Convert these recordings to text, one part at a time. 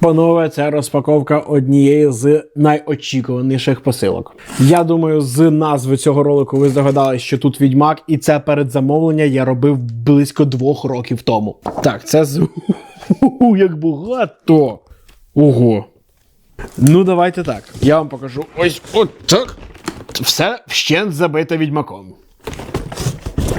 Панове, це розпаковка однієї з найочікуваніших посилок. Я думаю, з назви цього ролику ви здогадались, що тут відьмак, і це передзамовлення я робив близько двох років тому. Так, це з як багато. Ого. Ну, давайте так. Я вам покажу. Ось от так. Все вщент забите відьмаком.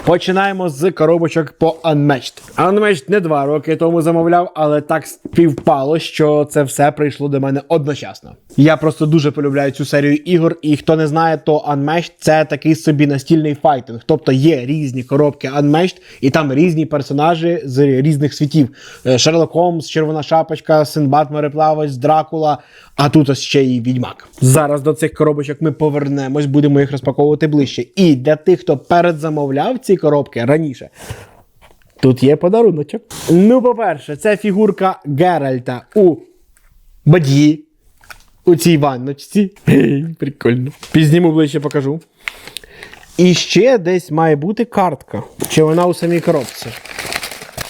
Починаємо з коробочок по Unmatched. Unmatched не два роки тому замовляв, але так співпало, що це все прийшло до мене одночасно. Я просто дуже полюбляю цю серію ігор, і хто не знає, то Unmatched це такий собі настільний файтинг. Тобто є різні коробки Unmatched, і там різні персонажі з різних світів. Е, Шерлок Холмс, Червона Шапочка, Синбад Мореплавець, Дракула, а тут ось ще й відьмак. Зараз до цих коробочок ми повернемось, будемо їх розпаковувати ближче. І для тих, хто передзамовляв ці коробки раніше. Тут є подаруночок. Ну, по-перше, це фігурка Геральта у бадьї. У цій ванночці. Прикольно. Пізніму ближче покажу. І ще десь має бути картка. Чи вона у самій коробці?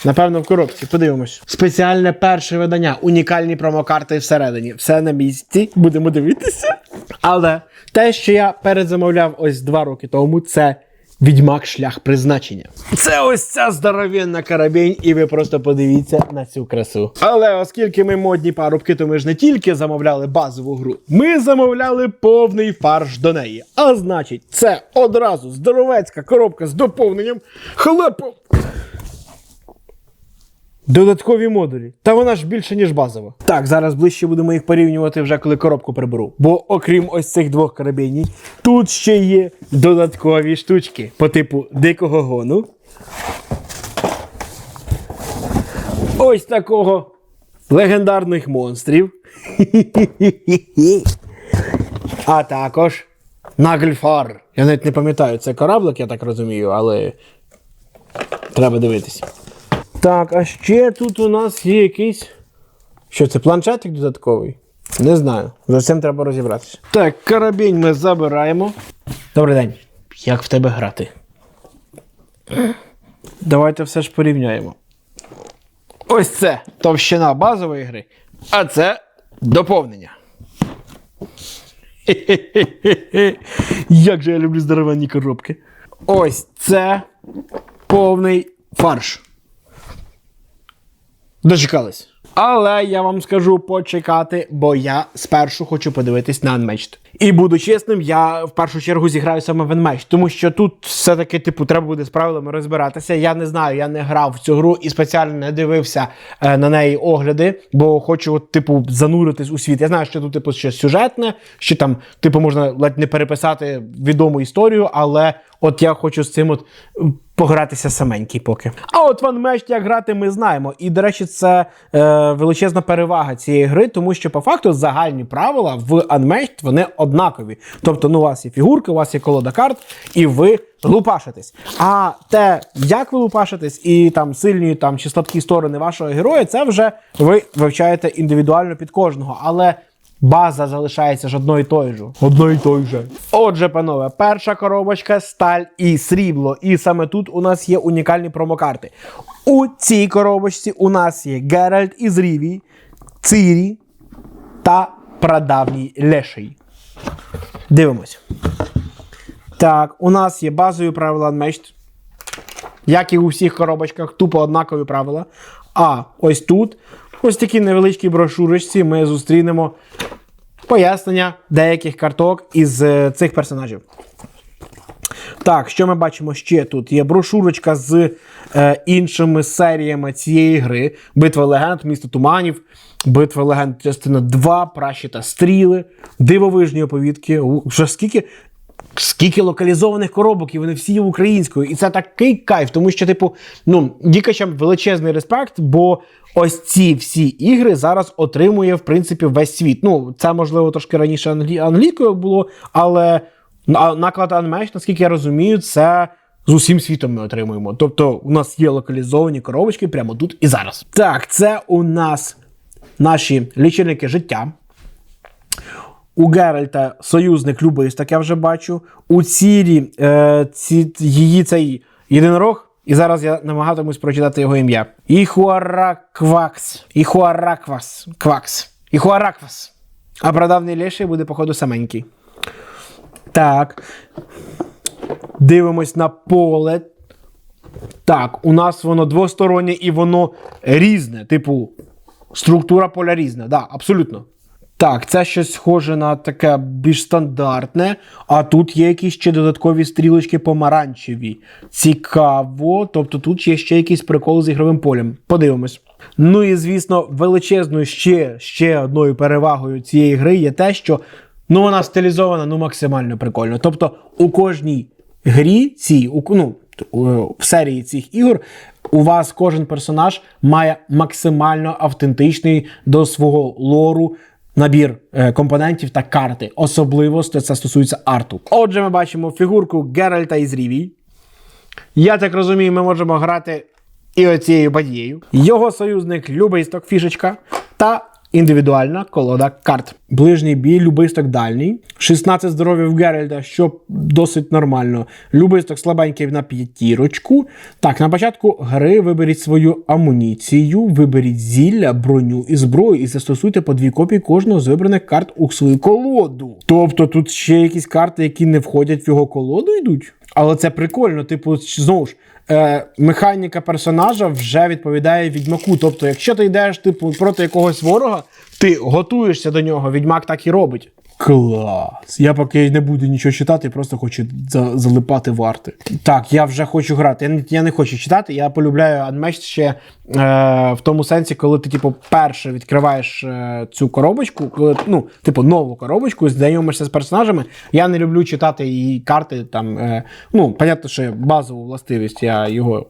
Напевно, в коробці. Подивимось. Спеціальне перше видання. Унікальні промокарти всередині. Все на місці. Будемо дивитися. Але те, що я передзамовляв ось два роки тому, це відьмак шлях призначення. Це ось ця здоровенна карабінь, і ви просто подивіться на цю красу. Але оскільки ми модні парубки, то ми ж не тільки замовляли базову гру, ми замовляли повний фарш до неї. А значить, це одразу здоровецька коробка з доповненням хлопу. Додаткові модулі. Та вона ж більше, ніж базова. Так, зараз ближче будемо їх порівнювати вже коли коробку приберу. Бо окрім ось цих двох карабінів, тут ще є додаткові штучки по типу дикого гону. Ось такого легендарних монстрів. А також Нагльфар. Я навіть не пам'ятаю, це кораблик, я так розумію, але треба дивитись. Так, а ще тут у нас є якийсь. Що це планшетик додатковий? Не знаю. За цим треба розібратися. Так, карабінь ми забираємо. Добрий день. Як в тебе грати? Давайте все ж порівняємо. Ось це товщина базової гри, а це доповнення. Хе-хе-хе-хе. Як же я люблю здоровенні коробки. Ось це повний фарш. Дочекались. Але я вам скажу почекати, бо я спершу хочу подивитись на Unmatched. І буду чесним, я в першу чергу зіграю саме в Unmatched, тому що тут все-таки, типу, треба буде з правилами розбиратися. Я не знаю, я не грав в цю гру і спеціально не дивився е, на неї огляди, бо хочу, от, типу, зануритись у світ. Я знаю, що тут, типу, щось сюжетне, що там, типу, можна ледь не переписати відому історію, але от я хочу з цим от погратися саменький поки. А от в Unmatched як грати ми знаємо. І, до речі, це е, величезна перевага цієї гри, тому що по факту загальні правила в Unmatched вони однакові. Тобто, ну, у вас є фігурка, у вас є колода карт, і ви лупашитесь. А те, як ви лупашитесь, і там сильні там чи слабкі сторони вашого героя, це вже ви вивчаєте індивідуально під кожного. Але База залишається ж одною тою ж. Одно і той же. Отже, панове, перша коробочка сталь і срібло. І саме тут у нас є унікальні промокарти. У цій коробочці у нас є Геральт із Ріві, Цирі та прадавній Леший. Дивимось. Так, у нас є базові правила Unmatched. Як і у всіх коробочках, тупо однакові правила. А ось тут, ось такі невеличкі брошурочці, ми зустрінемо пояснення деяких карток із е, цих персонажів. Так, що ми бачимо ще тут? Є брошурочка з е, іншими серіями цієї гри: Битва легенд, місто туманів, Битва легенд, частина 2, Пращі та стріли, дивовижні оповідки. У, Вже скільки. Скільки локалізованих коробок, і вони всі є українською. І це такий кайф, тому що, типу, ну, Дікачам величезний респект, бо ось ці всі ігри зараз отримує, в принципі, весь світ. Ну, це, можливо, трошки раніше англі... англійською було, але наклад Unmatched, наскільки я розумію, це з усім світом ми отримуємо. Тобто, у нас є локалізовані коробочки прямо тут і зараз. Так, це у нас наші лічильники життя. У Геральта союзник любисток, я вже бачу. У Цірі е, ці, її цей єдинорог І зараз я намагатимусь прочитати його ім'я. Іхуараквакс. Іхуараквас. Квакс. Іхуараквас. А прадавний леший буде, походу, саменький. Так. Дивимось на поле. Так, у нас воно двостороннє і воно різне. Типу, структура поля різна. Да, абсолютно. Так, це щось схоже на таке більш стандартне, а тут є якісь ще додаткові стрілочки помаранчеві. Цікаво, тобто тут є ще якийсь прикол з ігровим полем. Подивимось. Ну і звісно, величезною ще, ще одною перевагою цієї гри є те, що ну, вона стилізована ну, максимально прикольно. Тобто у кожній грі, цій, у, ну, в серії цих ігор, у вас кожен персонаж має максимально автентичний до свого лору набір е, компонентів та карти. Особливо це стосується арту. Отже, ми бачимо фігурку Геральта із Рівій. Я так розумію, ми можемо грати і оцією бадією. Його союзник Любисток Фішечка та індивідуальна колода карт. Ближній бій, Любисток дальній. 16 здоров'я в Геральда, що досить нормально. Любисток слабенький на п'ятірочку. Так, на початку гри виберіть свою амуніцію, виберіть зілля, броню і зброю, і застосуйте по дві копії кожного з вибраних карт у свою колоду. Тобто тут ще якісь карти, які не входять в його колоду, йдуть. Але це прикольно, типу, знову ж. Е, механіка персонажа вже відповідає відьмаку. Тобто, якщо ти йдеш типу, проти якогось ворога, ти готуєшся до нього, відьмак так і робить. Клас. Я поки не буду нічого читати, просто хочу за- залипати в арти. Так, я вже хочу грати. Я не, я не хочу читати, я полюбляю Unmatched ще е, в тому сенсі, коли ти, типу, перше відкриваєш е, цю коробочку, коли, ну, типу, нову коробочку, знайомишся з персонажами. Я не люблю читати її карти. Там, е, ну, понятно, що базову властивість я його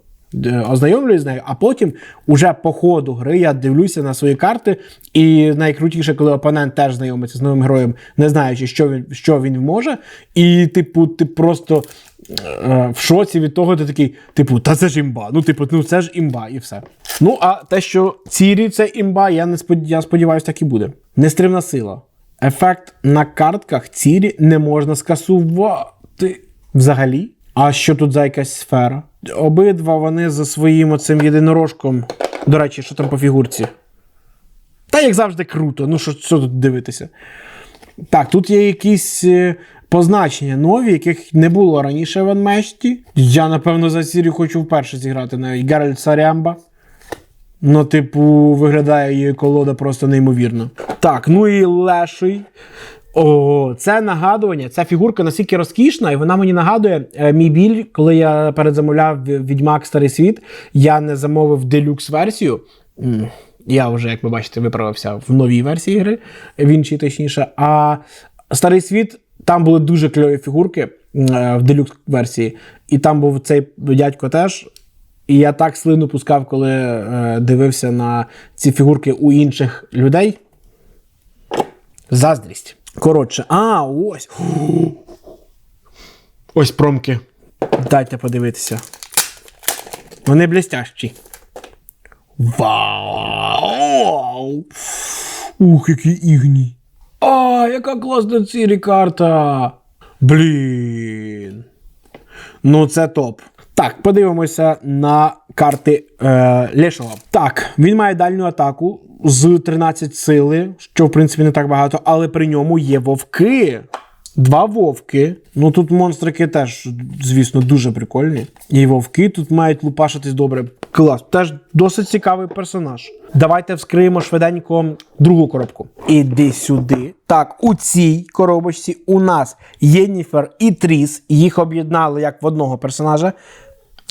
ознайомлююсь з нею, а потім уже по ходу гри я дивлюся на свої карти. І найкрутіше, коли опонент теж знайомиться з новим героєм, не знаючи, що він, що він може. І, типу, ти просто е, в шоці від того, ти такий, типу, та це ж імба. Ну, типу, ну це ж імба, і все. Ну, а те, що Цірі це імба, я не спод... я сподіваюся, так і буде. Нестримна сила. Ефект на картках Цірі не можна скасувати взагалі. А що тут за якась сфера? Обидва вони за своїм оцим єдинорожком. До речі, що там по фігурці? Та як завжди круто. Ну що, що тут дивитися? Так, тут є якісь е, позначення нові, яких не було раніше в Анмешті. Я, напевно, за серію хочу вперше зіграти навіть Геральт Сарямба. Ну, типу, виглядає її колода просто неймовірно. Так, ну і леший. О, це нагадування, ця фігурка настільки розкішна, і вона мені нагадує е, мій біль, коли я передзамовляв Відьмак Старий Світ, я не замовив делюкс версію. Я вже, як ви бачите, виправився в новій версії гри, в іншій точніше. А Старий світ там були дуже кльові фігурки е, в делюкс версії, і там був цей дядько теж. І я так слину пускав, коли е, дивився на ці фігурки у інших людей. Заздрість. Коротше, а, ось. Ось промки. Дайте подивитися. Вони блістящі. Вау! Ух, які ігні. А, яка класна цірі карта! Блін. Ну, це топ. Так, подивимося на карти е, Лешого. Так, він має дальню атаку з 13 сили, що в принципі не так багато, але при ньому є вовки. Два вовки. Ну тут монстрики теж, звісно, дуже прикольні. І вовки тут мають лупашитись добре. Клас. Теж досить цікавий персонаж. Давайте вскриємо швиденько другу коробку. Іди сюди. Так, у цій коробочці у нас Єніфер і Тріс. Їх об'єднали як в одного персонажа.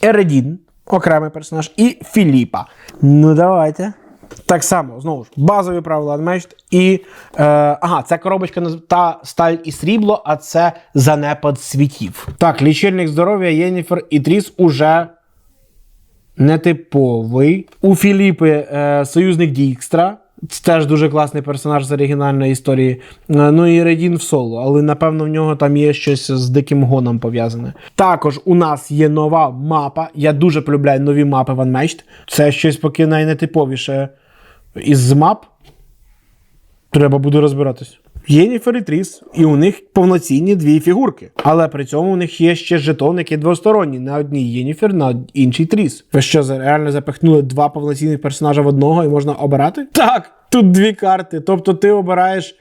Ередін, окремий персонаж, і Філіпа. Ну, давайте. Так само, знову ж, базові правила Unmatched. І. Е, ага, це коробочка та сталь і срібло, а це занепад світів. Так, лічильник здоров'я, Єніфер і Тріс уже нетиповий. У Філіпи е, союзник Дікстра. Це теж дуже класний персонаж з оригінальної історії. Е, Ну і Редін в соло, але напевно в нього там є щось з диким гоном пов'язане. Також у нас є нова мапа. Я дуже полюбляю нові мапи в Unmatched. Це щось поки найнетиповіше із мап. Треба буде розбиратись. Єніфер і Тріс, і у них повноцінні дві фігурки. Але при цьому у них є ще жетон, який двосторонній. На одній Єніфер, на іншій Тріс. Ви що, реально запихнули два повноцінних персонажа в одного і можна обирати? Так, тут дві карти. Тобто ти обираєш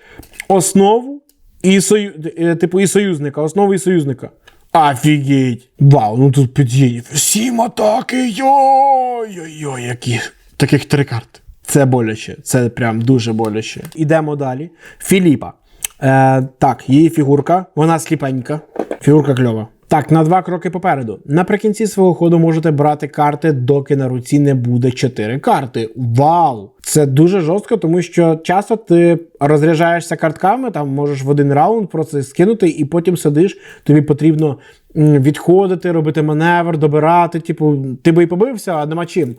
основу і сою... е, типу і союзника, основу і союзника. Офігеть! Вау, ну тут під Єніфер. Сім атаки! Йой-йой-йой, які. Таких три карти. Це боляче, це прям дуже боляче. Ідемо далі. Філіпа. Е, так, її фігурка, вона сліпенька. Фігурка кльова. Так, на два кроки попереду. Наприкінці свого ходу можете брати карти, доки на руці не буде 4 карти. Вау! Це дуже жорстко, тому що часто ти розряджаєшся картками, там можеш в один раунд просто скинути, і потім сидиш. Тобі потрібно відходити, робити маневр, добирати. Типу, ти би і побився, а нема чим.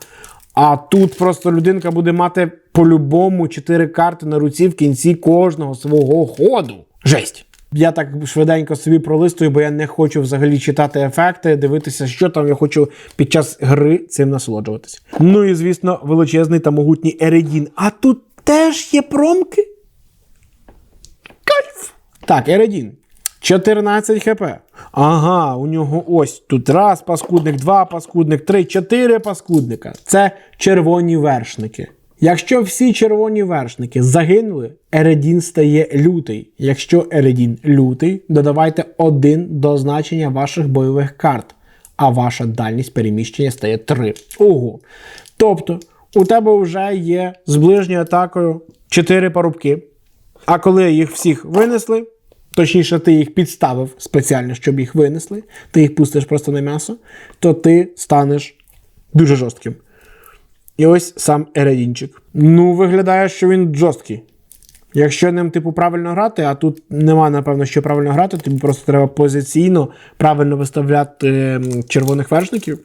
А тут просто людинка буде мати по-любому 4 карти на руці в кінці кожного свого ходу. Жесть. Я так швиденько собі пролистую, бо я не хочу взагалі читати ефекти, дивитися, що там я хочу під час гри цим насолоджуватися. Ну і звісно, величезний та могутній Ередін. А тут теж є промки. Кайф! Так, Ередін. 14 хп. Ага, у нього ось тут раз паскудник, два паскудник, три, чотири паскудника. Це червоні вершники. Якщо всі червоні вершники загинули, Ередін стає лютий. Якщо Ередін лютий, додавайте один до значення ваших бойових карт, а ваша дальність переміщення стає 3. Ого. Тобто, у тебе вже є з ближньою атакою 4 парубки. А коли їх всіх винесли, точніше, ти їх підставив спеціально, щоб їх винесли, ти їх пустиш просто на м'ясо, то ти станеш дуже жорстким. І ось сам Ередінчик. Ну, виглядає, що він жорсткий. Якщо ним, типу, правильно грати, а тут нема, напевно, що правильно грати, тобі просто треба позиційно правильно виставляти ем, червоних вершників.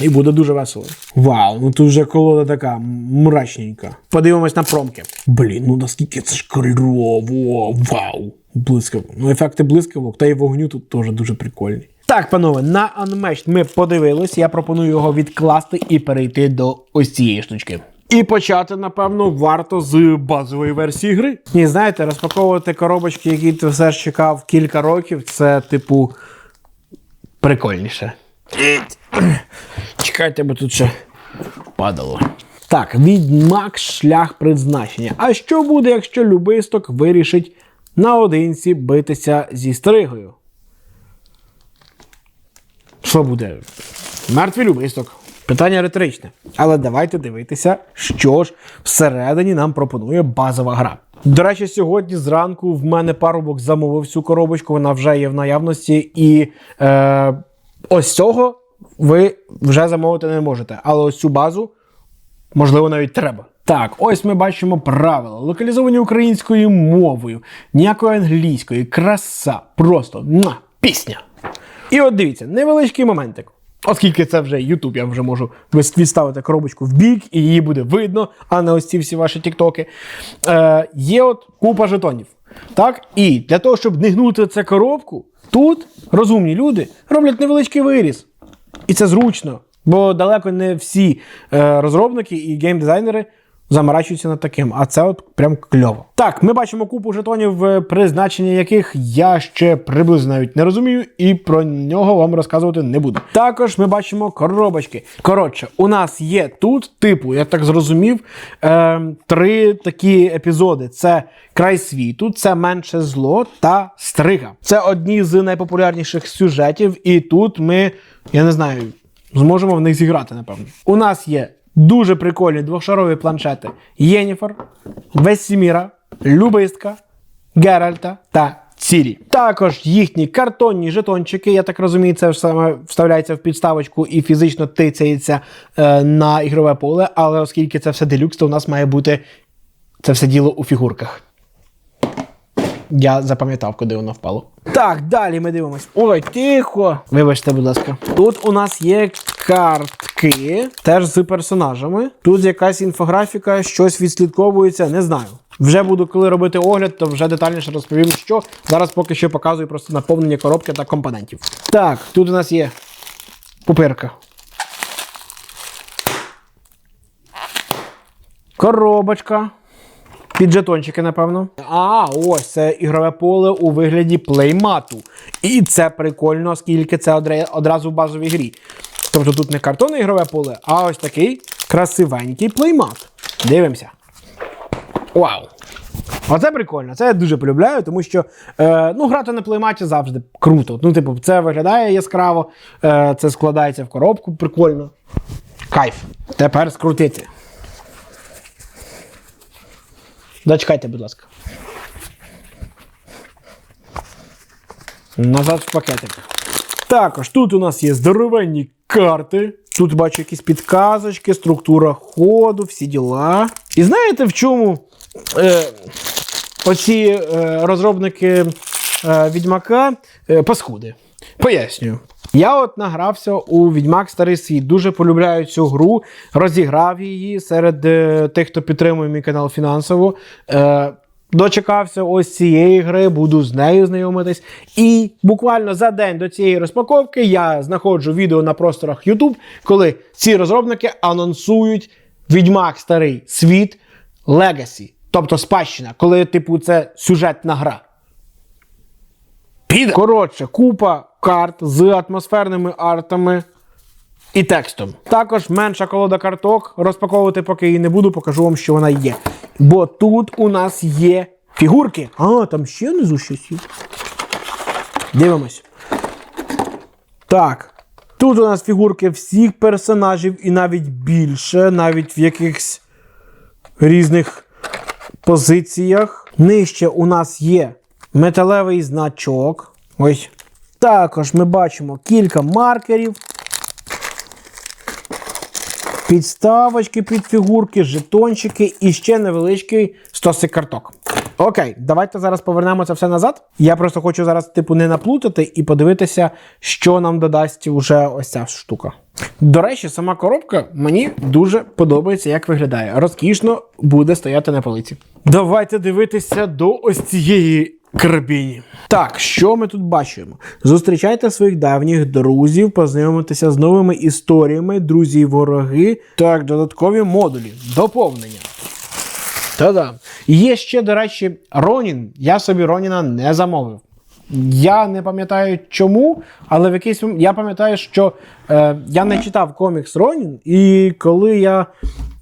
І буде дуже весело. Вау, ну тут вже колода така мрачненька. Подивимось на промки. Блін, ну наскільки це ж кольорово. Вау! Блискавок. Ну, ефекти блискавок та й вогню тут теж дуже прикольні. Так, панове, на Unmatched ми подивились. Я пропоную його відкласти і перейти до ось цієї штучки. І почати, напевно, варто з базової версії гри. Ні, знаєте, розпаковувати коробочки, які ти все ж чекав кілька років, це, типу, прикольніше. Чекайте, бо тут ще падало. Так, відьмак шлях призначення. А що буде, якщо любисток вирішить наодинці битися зі стригою? Що буде? Мертвий любисток. Питання риторичне. Але давайте дивитися, що ж всередині нам пропонує базова гра. До речі, сьогодні зранку в мене парубок замовив цю коробочку, вона вже є в наявності, і е, ось цього ви вже замовити не можете. Але ось цю базу Можливо, навіть треба. Так, ось ми бачимо правила, локалізовані українською мовою, ніякої англійської, краса, просто муа, пісня. І от дивіться, невеличкий моментик. Оскільки це вже YouTube, я вже можу відставити коробочку в бік, і її буде видно, а не ось ці всі ваші тіктоки. Е, є от купа жетонів. Так? І для того, щоб не гнути цю коробку, тут розумні люди роблять невеличкий виріз. І це зручно, бо далеко не всі е, розробники і геймдизайнери заморачуються над таким, а це от прям кльово. Так, ми бачимо купу жетонів, е, призначення яких я ще приблизно навіть не розумію, і про нього вам розказувати не буду. Також ми бачимо коробочки. Коротше, у нас є тут, типу, я так зрозумів, е, три такі епізоди: це край світу, це менше зло та стрига. Це одні з найпопулярніших сюжетів, і тут ми, я не знаю, зможемо в них зіграти, напевно. У нас є дуже прикольні двохшарові планшети Єніфер, Весіміра, Любистка, Геральта та Цірі. Також їхні картонні жетончики, я так розумію, це саме вставляється в підставочку і фізично тицяється е, на ігрове поле, але оскільки це все делюкс, то у нас має бути це все діло у фігурках. Я запам'ятав, куди воно впало. Так, далі ми дивимось. Ой, тихо. Вибачте, будь ласка. Тут у нас є картки, теж з персонажами. Тут якась інфографіка, щось відслідковується, не знаю. Вже буду, коли робити огляд, то вже детальніше розповім, що. Зараз поки що показую просто наповнення коробки та компонентів. Так, тут у нас є пупирка. Коробочка. Під жетончики, напевно. А, ось це ігрове поле у вигляді плеймату. І це прикольно, оскільки це одразу в базовій грі. Тобто тут не картонне ігрове поле, а ось такий красивенький плеймат. Дивимося. Вау! Оце прикольно, це я дуже полюбляю, тому що е, ну, грати на плейматі завжди круто. Ну, типу, це виглядає яскраво, е, це складається в коробку, прикольно. Кайф. Тепер скрутити. Дочекайте, будь ласка. Назад в пакетик. Також тут у нас є здоровенні карти. Тут бачу якісь підказочки, структура ходу, всі діла. І знаєте, в чому е, оці е, розробники е, Відьмака е, паскуди? Пояснюю. Я от награвся у Відьмак Старий Світ. Дуже полюбляю цю гру, розіграв її серед е, тих, хто підтримує мій канал фінансово. Е, Дочекався ось цієї гри, буду з нею знайомитись. І буквально за день до цієї розпаковки я знаходжу відео на просторах YouTube, коли ці розробники анонсують Відьмак Старий Світ Legacy, тобто спадщина, коли, типу, це сюжетна гра. Піде. Коротше, купа карт з атмосферними артами і текстом. Також менша колода карток. Розпаковувати поки її не буду, покажу вам, що вона є. Бо тут у нас є фігурки. А, там ще внизу щось є. Дивимось. Так. Тут у нас фігурки всіх персонажів і навіть більше, навіть в якихось різних позиціях. Нижче у нас є металевий значок. Ось. Також ми бачимо кілька маркерів. Підставочки під фігурки, жетончики і ще невеличкий стосик карток. Окей, давайте зараз повернемо це все назад. Я просто хочу зараз, типу, не наплутати і подивитися, що нам додасть уже ось ця штука. До речі, сама коробка мені дуже подобається, як виглядає. Розкішно буде стояти на полиці. Давайте дивитися до ось цієї карабіні. Так, що ми тут бачимо? Зустрічайте своїх давніх друзів, познайомитися з новими історіями, друзі і вороги. Так, додаткові модулі, доповнення. Та-да. Є ще, до речі, Ронін. Я собі Роніна не замовив. Я не пам'ятаю чому, але в якийсь я пам'ятаю, що е, я не читав комікс Ронін, і коли я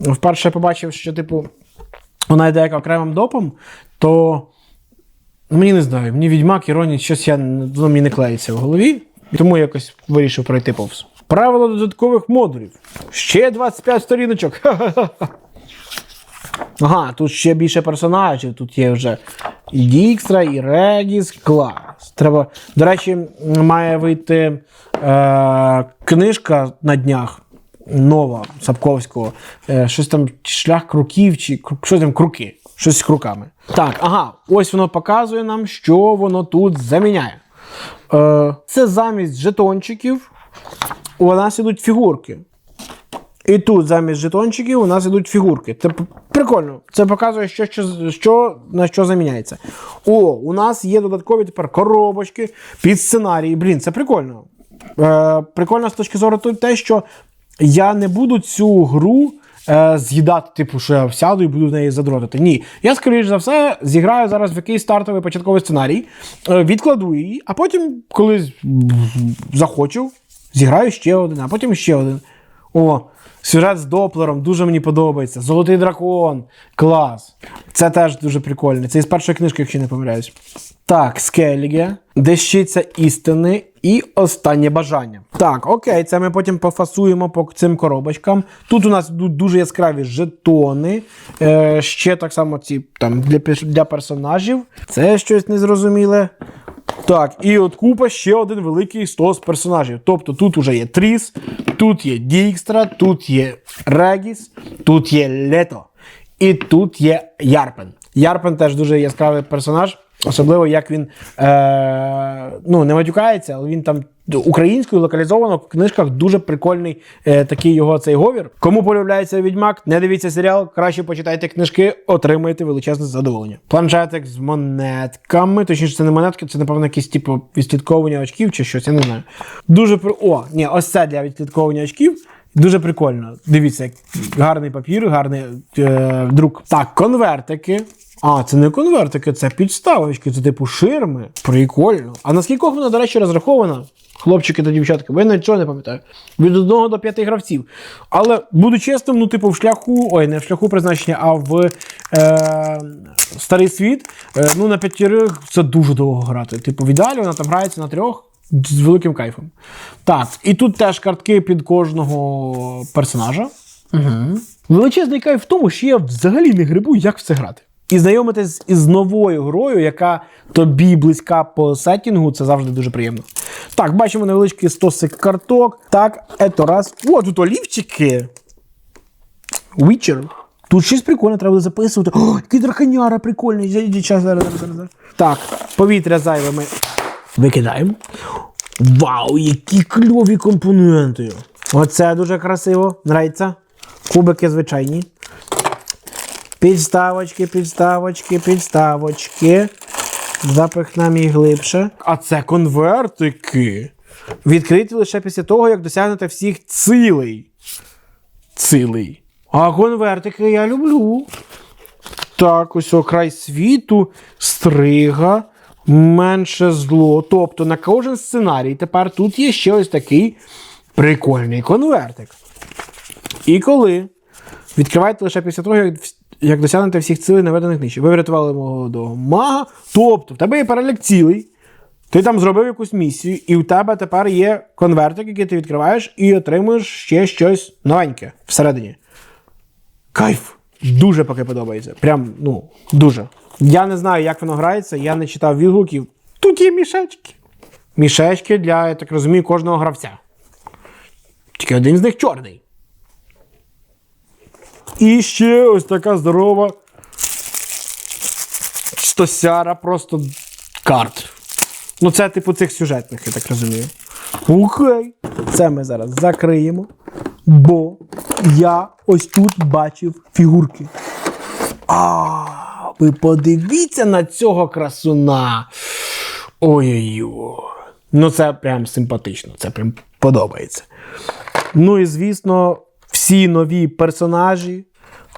вперше побачив, що, типу, вона йде як окремим допом, то мені не знаю, мені відьмак і Ронін щось я воно мені не клеїться в голові, тому я якось вирішив пройти повз. Правила додаткових модулів. Ще 25 сторіночок. Ха-ха-ха. Ага, тут ще більше персонажів. Тут є вже і Дікстра, і Редіс, клас. Треба. До речі, має вийти е, книжка на днях. Нова Сапковського. Е, щось там шлях круків, чи кру- що там круки. Щось з круками. Так, ага, ось воно показує нам, що воно тут заміняє. Е, це замість жетончиків у нас ідуть фігурки. І тут замість жетончиків у нас ідуть фігурки. Це прикольно. Це показує, що, що, що на що заміняється. О, у нас є додаткові тепер коробочки під сценарії. Блін, це прикольно. Е, прикольно з точки зору те, що я не буду цю гру е, з'їдати, типу, що я сяду і буду в неї задротити. Ні. Я, скоріш за все, зіграю зараз в якийсь стартовий початковий сценарій, е, відкладу її, а потім, коли захочу, зіграю ще один, а потім ще один. О, сюжет з Доплером дуже мені подобається. Золотий дракон. Клас. Це теж дуже прикольно. Це із першої книжки, якщо не помиляюсь. Так, Скеліге, Дещиця істини і останнє бажання. Так, окей, це ми потім пофасуємо по цим коробочкам. Тут у нас дуже яскраві жетони. Е, ще так само ці там для, для персонажів. Це щось незрозуміле. Так, і от купа ще один великий стос персонажів. Тобто тут уже є Тріс, тут є Дікстра, тут є Регіс, тут є Лето. І тут є Ярпен. Ярпен теж дуже яскравий персонаж, особливо як він е, ну, не матюкається, але він там українською локалізовано в книжках дуже прикольний е, такий його цей говір. Кому полюбляється відьмак, не дивіться серіал, краще почитайте книжки, отримаєте величезне задоволення. Планшетик з монетками, точніше, це не монетки, це напевно якісь типу відслідковування очків чи щось, я не знаю. Дуже при... О, ні, ось це для відслідковування очків. Дуже прикольно. Дивіться, як гарний папір, гарний е, друк. Так, конвертики. А, це не конвертики, це підставочки, це типу ширми. Прикольно. А на скількох вона, до речі, розрахована? Хлопчики та дівчатки, бо я нічого не пам'ятаю. Від одного до п'яти гравців. Але буду чесним, ну, типу, в шляху, ой, не в шляху призначення, а в е, старий світ. Е, ну, на п'ятірих це дуже довго грати. Типу, в ідеалі вона там грається на трьох з великим кайфом. Так, і тут теж картки під кожного персонажа. Угу. Величезний кайф в тому, що я взагалі не грибу, як в це грати. І знайомитись із новою грою, яка тобі близька по сеттінгу, це завжди дуже приємно. Так, бачимо невеличкий стосик карток. Так, ето раз. О, тут олівчики. Witcher. Тут щось прикольне, треба буде записувати. О, який драконяра прикольний. Зараз, зараз, зараз. Так, повітря зайве ми викидаємо. Вау, які кльові компоненти! Оце дуже красиво. Нравиться. Кубики звичайні. Підставочки, підставочки, підставочки. Запихнемо їх глибше. А це конвертики. Відкриті лише після того, як досягнете всіх цілей. Цілей. А конвертики я люблю. Так, ось о, край світу, стрига, менше зло. Тобто на кожен сценарій тепер тут є ще ось такий прикольний конвертик. І коли відкриваєте лише після того, як, як досягнете всіх цілей наведених нижче. Ви врятували молодого мага, тобто в тебе є перелік цілей, ти там зробив якусь місію, і в тебе тепер є конвертик, який ти відкриваєш, і отримуєш ще щось новеньке всередині. Кайф! Дуже поки подобається. Прям, ну, дуже. Я не знаю, як воно грається, я не читав відгуків. Тут є мішечки. Мішечки для, я так розумію, кожного гравця. Тільки один з них чорний. І ще ось така здорова. Стосяра просто карт. Ну, це типу цих сюжетних, я так розумію. Окей. Це ми зараз закриємо. Бо я ось тут бачив фігурки. А, ви подивіться на цього красуна. Ой-ой-ой. Ну, це прям симпатично, це прям подобається. Ну і звісно, всі нові персонажі.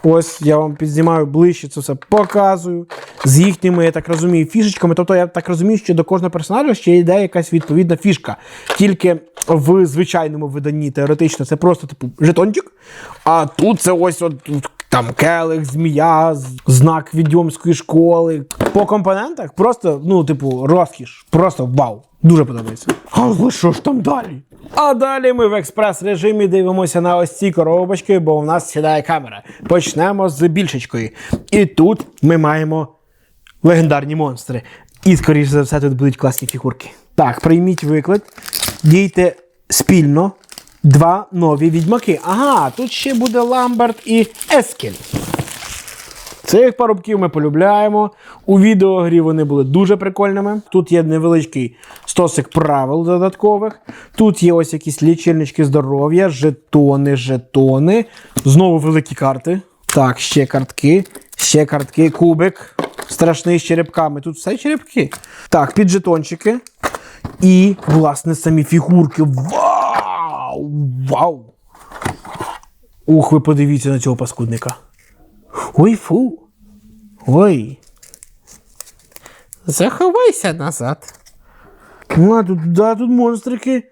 Ось я вам підзнімаю ближче це все показую. З їхніми, я так розумію, фішечками. Тобто, я так розумію, що до кожного персонажа ще йде якась відповідна фішка. Тільки в звичайному виданні теоретично це просто типу жетончик. А тут це ось от там келих, змія, знак відьомської школи. По компонентах просто, ну, типу, розкіш. Просто вау. Дуже подобається. Але що ж там далі? А далі ми в експрес-режимі дивимося на ось ці коробочки, бо у нас сідає камера. Почнемо з більшечкої. І тут ми маємо легендарні монстри. І, скоріше за все, тут будуть класні фігурки. Так, прийміть виклик, дійте спільно. Два нові відьмаки. Ага, тут ще буде Ламберт і Ескель. Цих парубків ми полюбляємо. У відеогрі вони були дуже прикольними. Тут є невеличкий стосик правил додаткових. Тут є ось якісь лічильнички здоров'я, жетони, жетони. Знову великі карти. Так, ще картки, ще картки, кубик. Страшний з черепками. Тут все черепки. Так, піджетончики. І, власне, самі фігурки. Вау! Вау! Ух, ви подивіться на цього паскудника. Ой, фу. Ой. Заховайся назад. А тут, да, тут монстрики.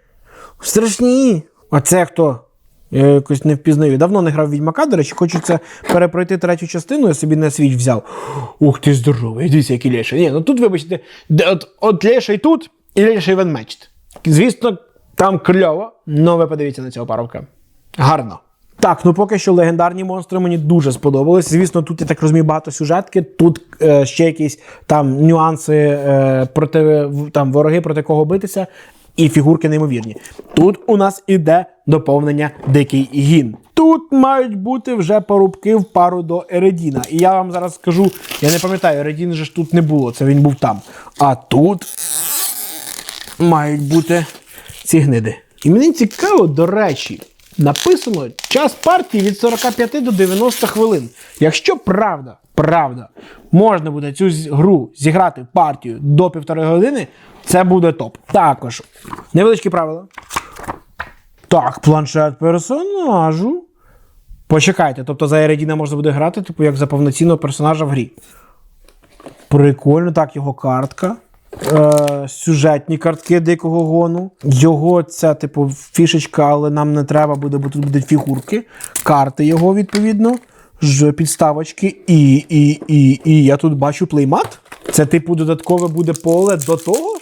Страшні. А це хто? Я якось не впізнаю. Давно не грав Відьмака, до речі, це перепройти третю частину, я собі на свіч взяв. Ух ти здоровий, дивіться, який леший. Ні, ну тут, вибачте, от, от леший тут і леший венмечт. Звісно, там кльово, але ви подивіться на цього парубка. Гарно. Так, ну поки що легендарні монстри мені дуже сподобались. Звісно, тут я так розумію багато сюжетки. Тут е, ще якісь там нюанси е, проти там вороги, проти кого битися, і фігурки неймовірні. Тут у нас іде доповнення Дикий гін. Тут мають бути вже порубки в пару до Ередіна. І я вам зараз скажу, я не пам'ятаю, Ередін же ж тут не було, це він був там. А тут мають бути ці гниди. І мені цікаво, до речі, написано час партії від 45 до 90 хвилин. Якщо правда, правда, можна буде цю гру зіграти партію до півтори години, це буде топ. Також невеличкі правила. Так, планшет персонажу. Почекайте, тобто за Ередіна можна буде грати, типу, як за повноцінного персонажа в грі. Прикольно, так, його картка. Е, сюжетні картки дикого гону. Його це, типу, фішечка, але нам не треба буде, бо тут будуть фігурки. Карти його, відповідно. Ж підставочки. І, і, і, і я тут бачу плеймат. Це, типу, додаткове буде поле до того.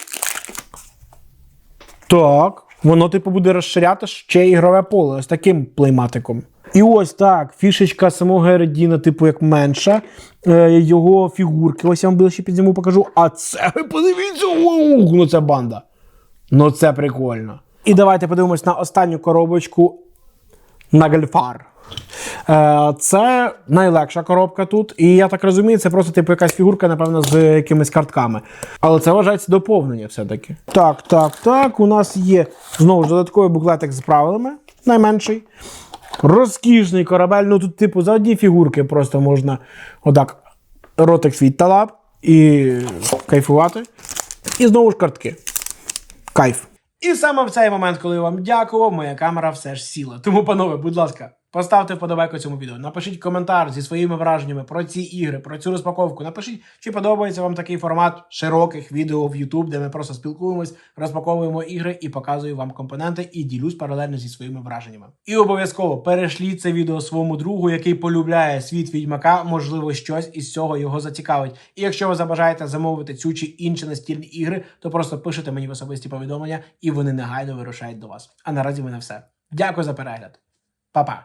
Так. Воно, типу, буде розширяти ще ігрове поле ось таким плейматиком. І ось так, фішечка самого Ередіна, типу, як менша. Е, його фігурки. Ось я вам ближче підзніму покажу. А це ви подивіться, ух, ну це банда. Ну це прикольно. І давайте подивимось на останню коробочку Нагельфар. Е, Це найлегша коробка тут, і я так розумію, це просто типу якась фігурка, напевно, з якимись картками. Але це вважається доповнення все-таки. Так, так, так. У нас є знову ж додатковий буклетик з правилами, найменший. Розкішний корабель. Ну тут, типу, за одні фігурки просто можна отак ротик свій талап і кайфувати. І знову ж картки. Кайф. І саме в цей момент, коли я вам дякував, моя камера все ж сіла. Тому, панове, будь ласка, поставте вподобайку цьому відео. Напишіть коментар зі своїми враженнями про ці ігри, про цю розпаковку. Напишіть, чи подобається вам такий формат широких відео в YouTube, де ми просто спілкуємось, розпаковуємо ігри і показую вам компоненти і ділюсь паралельно зі своїми враженнями. І обов'язково перешліть це відео своєму другу, який полюбляє світ відьмака. Можливо, щось із цього його зацікавить. І якщо ви забажаєте замовити цю чи інші настільні ігри, то просто пишете мені в особисті повідомлення, і вони негайно вирушають до вас. А наразі мене все. Дякую за перегляд. Па-па!